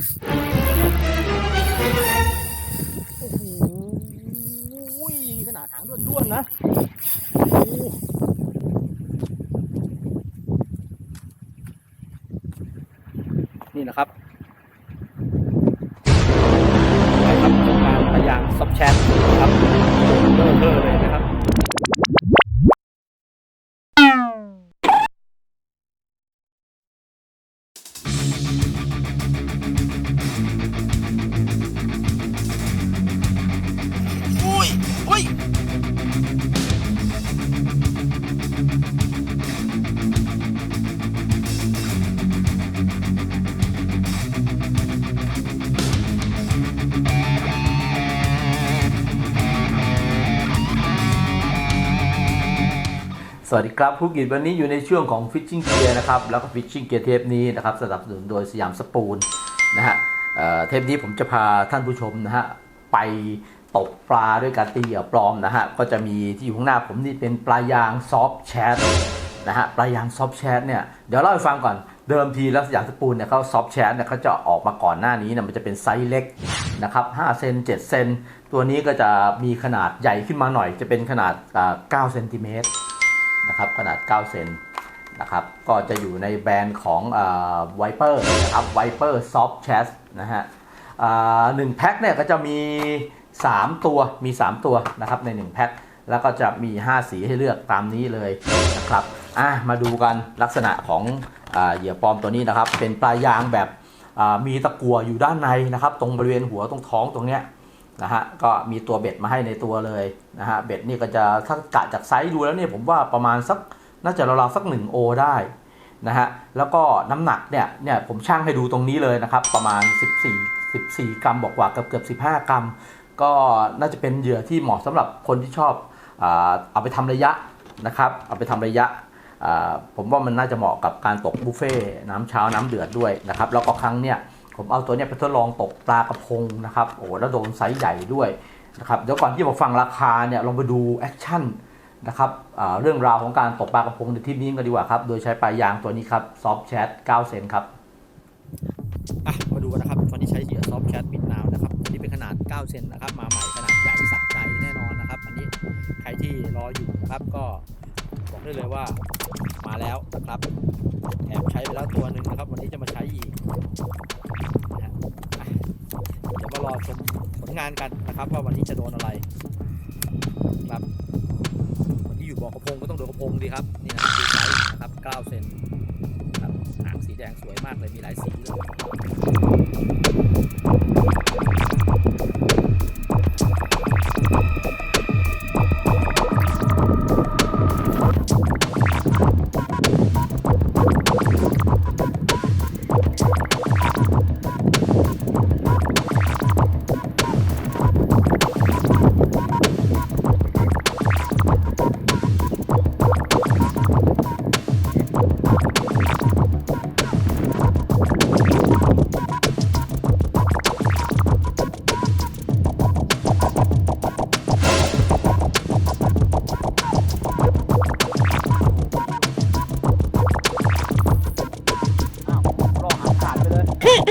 โอ้โหขนาดหางด้วนๆนะนี่นะครับ สวัสดีครับผู้กิจวันนี้อยู่ในช่วงของ Fishing Gear นะครับแล้วก็ Fishing Gear เทปนี้นะครับสนับสนุนโดยสยามสปูนนะฮะเเทปนี้ผมจะพาท่านผู้ชมนะฮะไปตกปลาด้วยการตีเหยื่อปลอมนะฮะก็จะมีที่อยู่ข้างหน้าผมนี่เป็นปลายางซอฟแชทนะฮะปลายางซอฟแชทเนี่ยเดี๋ยวเล่าให้ฟังก่อนเดิมทีแล้วสยามสปูนเนี่ยเขาซอฟแชทเนี่ยเขาจะออกมาก่อนหน้านี้นี่ยมันจะเป็นไซส์เล็กนะครับ5เซน7เซนตัวนี้ก็จะมีขนาดใหญ่ขึ้นมาหน่อยจะเป็นขนาดอ่า9เซนติเมตร นะครับขนาด 9 เซนนะครับก็จะอยู่ในแบรนด์ของไวเปอร์นะครับไวเปอร์ซอฟ t ์แชสนะฮะหนึ่งแพ็คเนี่ยก็จะมี 3 ตัวมี 3 ตัวนะครับใน 1 แพ็คแล้วก็จะมี 5 สีให้เลือกตามนี้เลยนะครับอะมาดูกันลักษณะของอเหยื่อปลอมตัวนี้นะครับ เป็นปลายยางแบบมีตะกั่วอยู่ด้านในนะครับ ตรงบริเวณหัวตรงท้องตรงเนี้ย นะฮะก็มีตัวเบ็ดมาให้ในตัวเลยนะฮะเบ็ดนี่ก็จะถ้ากะจากไซส์ดูแล้วเนี่ยผมว่าประมาณสักน่าจะราวๆสัก 1 โอได้นะฮะแล้วก็น้ำหนักเนี่ยเนี่ยผมช่างให้ดูตรงนี้เลยนะครับ ประมาณ 14 14 กรัมบอกว่าเกือบเกือบ15 กรัม ก็น่าจะเป็นเหยื่อที่เหมาะสำหรับคนที่ชอบอาเอาไปทำระยะนะครับเอาไปทำระยะอ่าผมว่ามันน่าจะเหมาะกับการตกบุฟเฟ่น้ำเช้าน้ำเดือดด้วยนะครับแล้วก็ครั้งเนี่ย ผมเอาตัวเนี้ยไปทดลองตกปลากระพงนะครับโอ้แล้วโดนไซส์ใหญ่ด้วยนะครับเดี๋ยวก่อนที่มฟังราคาเนี่ยลองไปดูแอคชั่นนะครับเรื่องราวของการตกปลากระพงในที่นี้กันดีกว่าครับ โดยใช้ปลายยางตัวนี้ครับซอฟแชท9เซนครับอะมาดูกันนะครับตอนนี้ใช้เหยื่อซอฟแชทบิดนาวนะครับอันนี้เป็นขนาด 9 เซนนะครับ มาใหม่ขนาดใหญ่สะใจแน่นอนนะครับ อันนี้ใครที่รออยู่นะครับก็ บอกได้เลยว่ามาแล้วนะครับแอบใช้ไปแล้วตัวหนึ่งนะครับ วันนี้จะมาใช้อีกนะฮะเดี๋ยวมารอชมผลงานกันนะครับ ว่าวันนี้จะโดนอะไรครับคนที่อยู่บ่อกระพงก็ต้องโดนกระพงดีครับนี่นะดูไซส์ครับ9เซนครับหางสีแดงสวยมากเลยมีหลายสีเลย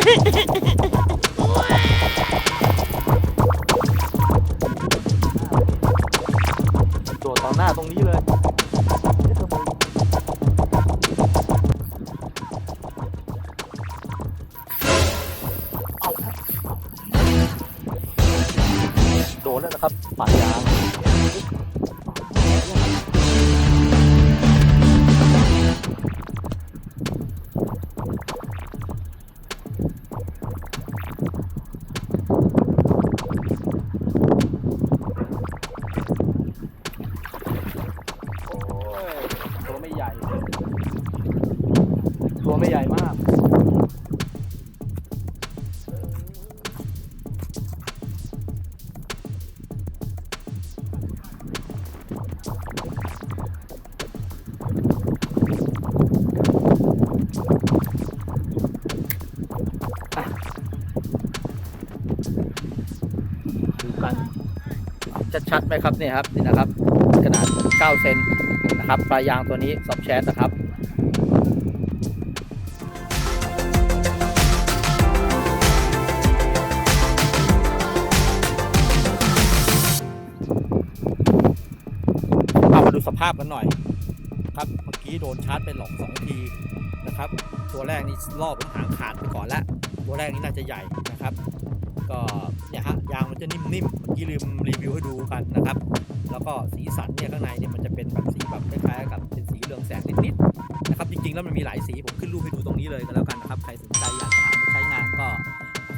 โดดต่อหน้าตรงนี้เลยโดนแล้วนะครับปากยาง ใหญ่มาก ดูกัน ชัดๆไหมครับเนี่ยครับ นี่นะครับ ขนาด 9 เซนนะครับ ปลายยางตัวนี้ซอฟแชทนะครับ ภาพกันหน่อยครับเมื่อกี้โดนชาร์จไปหลอกสองทีนะครับ ตัวแรกนี่รอบหางขาดไปก่อนแล้วตัวแรกนี่น่าจะใหญ่นะครับ ก็เนี่ยฮะยางมันจะนิ่มๆเมื่อกี้ลืมรีวิวให้ดูกันนะครับ แล้วก็สีสันเนี่ยข้างในเนี่ยมันจะเป็นแบบสีแบบคล้ายๆกับเป็นสีเหลืองแสงนิดๆนะครับจริงๆแล้วมันมีหลายสีผมขึ้นรูปให้ดูตรงนี้เลยก็แล้วกันนะครับใครสนใจอยากจะหามใช้งานก็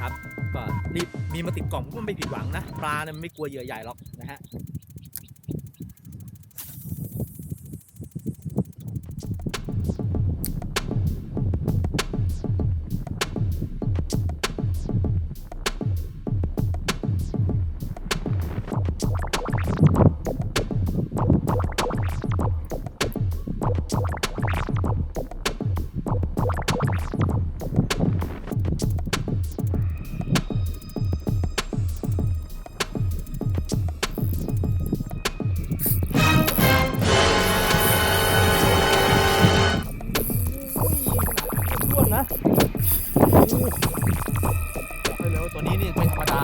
ครับก็รีบมีมาติดกล่องก็ไม่ผิดหวังนะปลาเนี่ยมันไม่กลัวเหยื่อใหญ่หรอกนะฮะ ตัว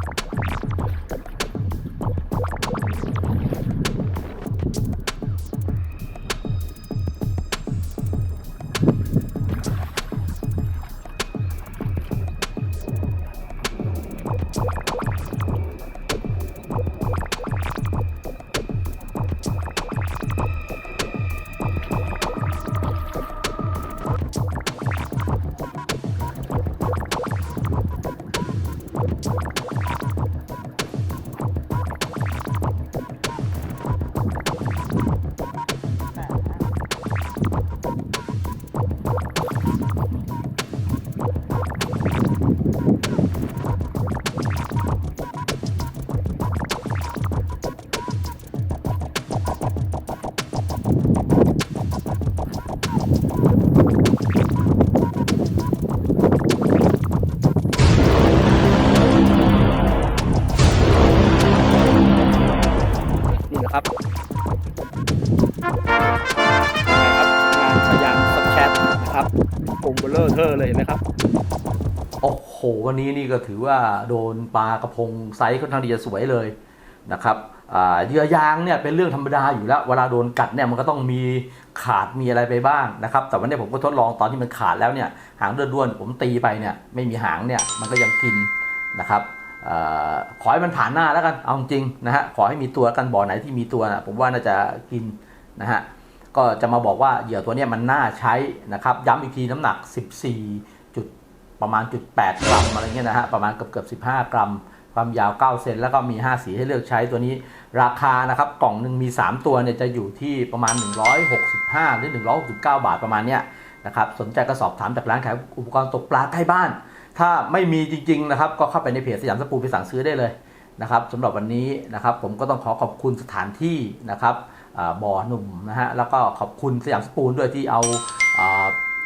นสยามสแคทนะครับปุ่มเบลเลอร์เทอเลยเห็นไหมครับ โอ้โห วันนี้นี่ก็ถือว่าโดนปลากระพงไซส์ค่อนข้างที่จะสวยเลยนะครับเหยื่อยางเนี่ยเป็นเรื่องธรรมดาอยู่แล้ว เวลาโดนกัดเนี่ยมันก็ต้องมีขาดมีอะไรไปบ้างนะครับ แต่วันนี้ผมก็ทดลองตอนที่มันขาดแล้วเนี่ยหางด้วนๆผมตีไปเนี่ยไม่มีหางเนี่ยมันก็ยังกินนะครับอขอให้มันผ่านหน้าแล้วกัน เอาจริงนะฮะ ขอให้มีตัวกันบ่อไหนที่มีตัวนะผมว่าน่าจะกินนะฮะ ก็จะมาบอกว่าเหยื่อตัวนี้มันน่าใช้นะครับ ย้ำอีกทีน้ำหนัก 14 จุดประมาณจุด8กรัมอะไรเงี้ยนะฮะประมาณเกือบเกือบ15 กรัม ความยาว 9 เซนแล้วก็มี 5 สีให้เลือกใช้ตัวนี้ ราคานะครับกล่องหนึ่งมี 3 ตัวเนี่ยจะอยู่ที่ประมาณ 165 หรือ 169 บาทประมาณเนี้ยนะครับสนใจก็สอบถามจากร้านขายอุปกรณ์ตกปลาใกล้บ้าน ถ้าไม่มีจริงๆนะครับก็เข้าไปในเพจสยามสปูไปสั่งซื้อได้เลยนะครับสำหรับวันนี้นะครับผมก็ต้องขอขอบคุณสถานที่นะครับ บ่อหนุ่มนะฮะแล้วก็ขอบคุณสยามสปูนด้วยที่เอาอ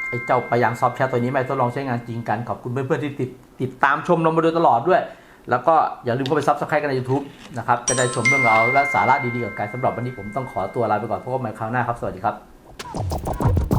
ไอ้เจ้าไปยังซอฟต์แชทตัวนี้มาทดลองใช้งานจริงกัน ขอบคุณเพื่อนๆที่ติดติดตามชมเรามาโดยตลอดด้วย แล้วก็อย่าลืมเข้าไปซับสไครต์กันใน YouTube นะครับจะได้ชมเรื่องราวและสาระดีๆกับการสำหรับวันนี้ผมต้องขอตัวลาไปก่อนพบกันใหม่คราวหน้าครับ สวัสดีครับ